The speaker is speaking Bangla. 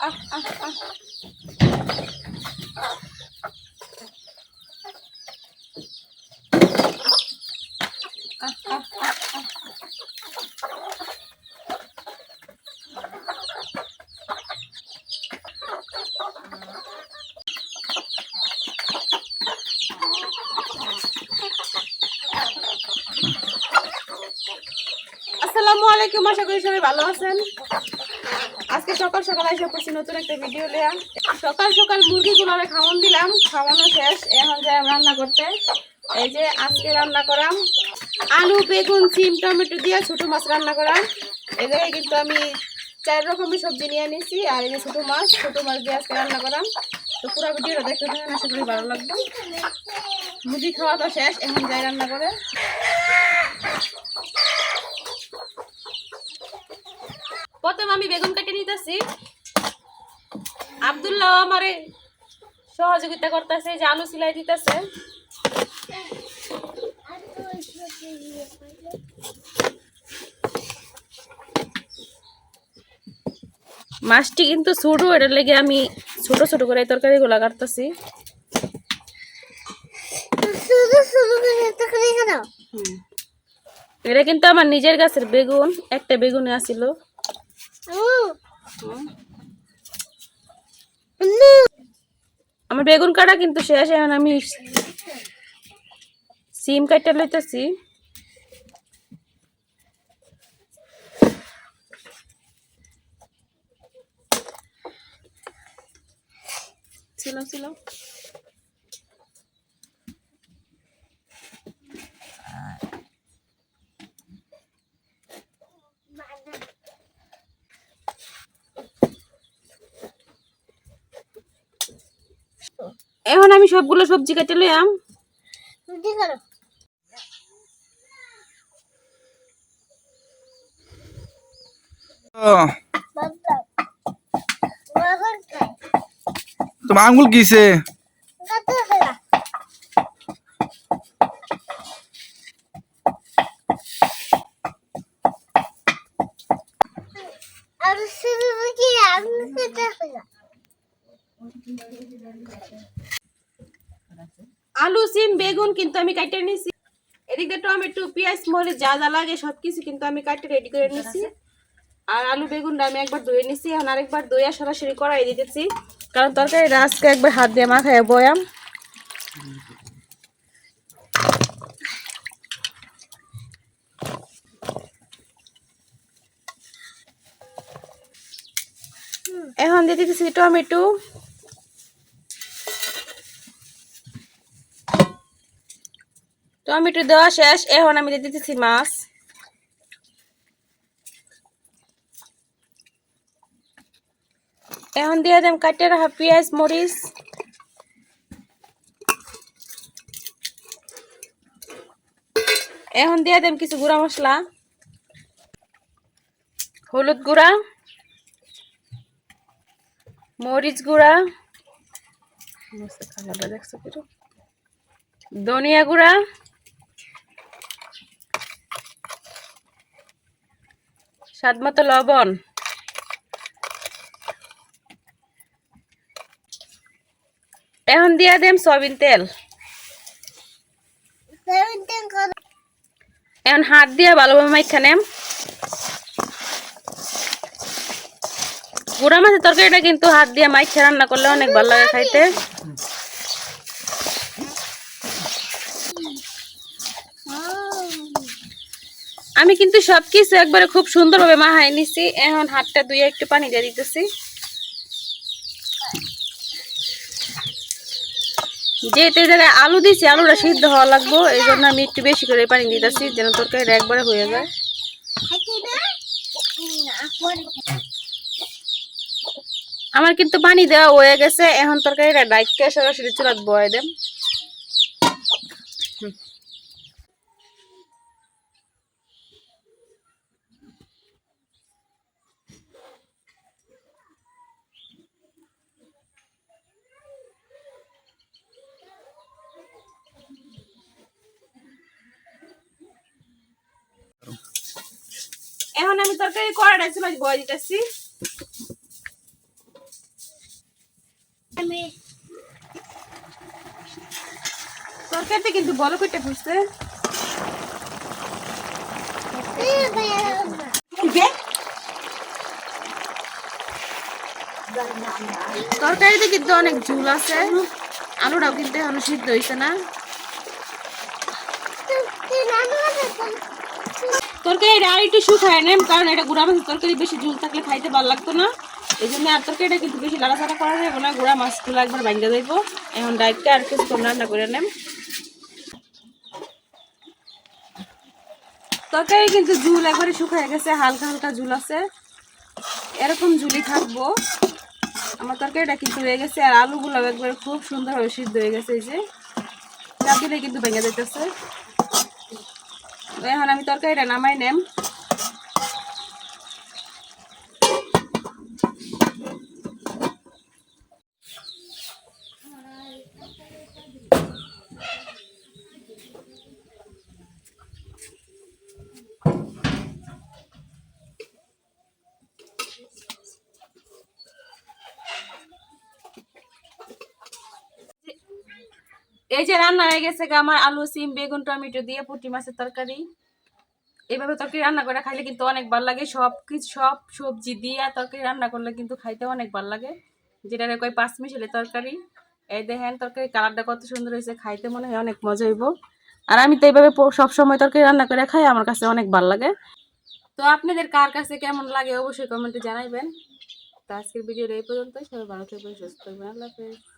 আহ আহ আহ। আসসালামু আলাইকুম আশা করি সবাই ভালো আছেন আজকে সকাল সকাল এসে পড়ছি নতুন একটা ভিডিও লিয়া সকাল সকাল মুরগিগুলোরে খাওয়ান দিলাম। খাওয়ানো শেষ, এখন যাই রান্না করতে। এই যে আজকে রান্না করাম। আলু, বেগুন, সিম, টমেটো দিয়ে ছোটো মাছ রান্না করাম। এই কিন্তু আমি চার রকমের সবজি নিয়ে নিয়েছি আর এই যে ছোটো মাছ ছোটো মাছ দিয়ে আজকে রান্না করাম। তো পুরো ভিডিওটা দেখতে থাকেন, আশা করি ভালো লাগবে। মুরগি খাওয়া তো শেষ, এখন যাই রান্না করে। আমি বেগুন কেটে নিতেছি। আবদুল্লাহ আমারে সহযোগিতা করতেছে যে আলু সিলাই দিতেছে। মাছটি কিন্তু ছোট, এটার লেগে আমি ছোট ছোট করে তরকারি গুলা কাটতেছি। এটা কিন্তু আমার নিজের গাছের বেগুন, একটা বেগুনে আসিল। আমার বেগুন কাটা কিন্তু শেষ এখন আমি সিম কাটা লইতেছি। ছিল ছিল এখন আমি সবগুলো সবজি কেটে লইয়াম। তোমার আঙ্গুল কিসে? আর শুধু কি আমি কত খেলা আলু, সিম, বেগুন কিন্তু আমি কাটে নিছি। এদিকে টমেটো, পেঁয়াজ, মরিচ, যা যা লাগে সব কিছু কিন্তু আমি কাটে রেডি করে নিছি। আর আলু বেগুনটা আমি একবার ধুয়ে নিছি। এখন আরেকবার ধুয়ে সরাসরি কড়াই দিতেছি কারণ তরকারি আজকে একবার হাত দিয়ে মাখায় বয়াম। এখন দিয়ে দিতেছি টমেটো। টমেটো দেওয়া শেষ। এখন আমি দিয়ে দিতেছি মাছ। এখন দিয়ে দেম কাটে রাখা পেঁয়াজ মরিচ। এখন দিয়ে দেম কিছু গুঁড়া মশলা। হলুদ গুঁড়া। মরিচ গুঁড়া। ধনিয়া গুঁড়া। স্বাদ মতো লবণ। এখন দিয়া দেম সয়াবিন তেল। এখন হাত দিয়ে ভালোভাবে মাইখা নেম। গুঁড়া মাছের তরকারিটা কিন্তু হাত দিয়ে মাইখা রান্না করলে অনেক ভালো লাগে খাইতে। আমি কিন্তু সবকিছু একবারে খুব সুন্দরভাবে মাহাই নিছি। এখন হাতটা দুই একটু পানি দিয়ে দিতেছি। যেহেতু এই আলু দিছি, আলুটা সিদ্ধ হওয়া লাগবো, এই জন্য আমি একটু বেশি করে পানি দিতেছি, যেন তরকারিটা একবারে হয়ে যায়। আমার কিন্তু পানি দেওয়া হয়ে গেছে, এখন তরকারিটা ডাইকে সরাসরি চুলাত বয়ে দেম এখন আমি তরকারি করা চুলা বয়ে দিতেছি। আমি তরকারিটা কিন্তু বলো কইটা ফুটছে তরকারিতে কিন্তু অনেক ঝুল আছে। আলুটাও কিন্তু এখন সিদ্ধ হয়েছে না। তরকারিটা আর একটু শুকায় নেন কারণ এটা তরকারি, বেশি ঝুল থাকলে খাইতে ভালো লাগতো না। এই জন্য আর কিন্তু বেশি লাড়াচাড়া করা যাবে না মাছগুলো একবার যাইব এখন আর কিছু রান্না করে তরকারি কিন্তু ঝুল একবারে শুকায় গেছে, হালকা হালকা ঝুল আছে। এরকম ঝুলি থাকব। আমার তরকারিটা কিন্তু হয়ে গেছে, আর আলুগুলো একবারে খুব সুন্দরভাবে সিদ্ধ হয়ে গেছে এই যে। কিন্তু ভেঙে যেতেছে এখন আমি তরকারিটা নামাই নেম এই যে রান্না হয়ে গেছে আমার আলু, সিম, বেগুন, টমেটো দিয়ে পুঁটি মাছের তরকারি। এইভাবে তরকারি রান্না করে খাইলে কিন্তু অনেক ভালো লাগে। সব কিছু, সব সবজি দিয়ে তরকারি রান্না করলে কিন্তু খাইতে অনেক ভালো লাগে। যেটা কয় পাঁচ মিশালি তরকারি। এই দেখেন তরকারি কালারটা কত সুন্দর হয়েছে, খাইতে মনে হয় অনেক মজা হইব। আর আমি তো এইভাবে সবসময় তরকারি রান্না করে খাই, আমার কাছে অনেক ভালো লাগে। তো আপনাদের কার কাছে কেমন লাগে অবশ্যই কমেন্টে জানাইবেন। তো আজকের ভিডিওটা এই পর্যন্ত সবাই ভালো থাকবেন, সুস্থ থাকবেন, আল্লাহ হাফেজ।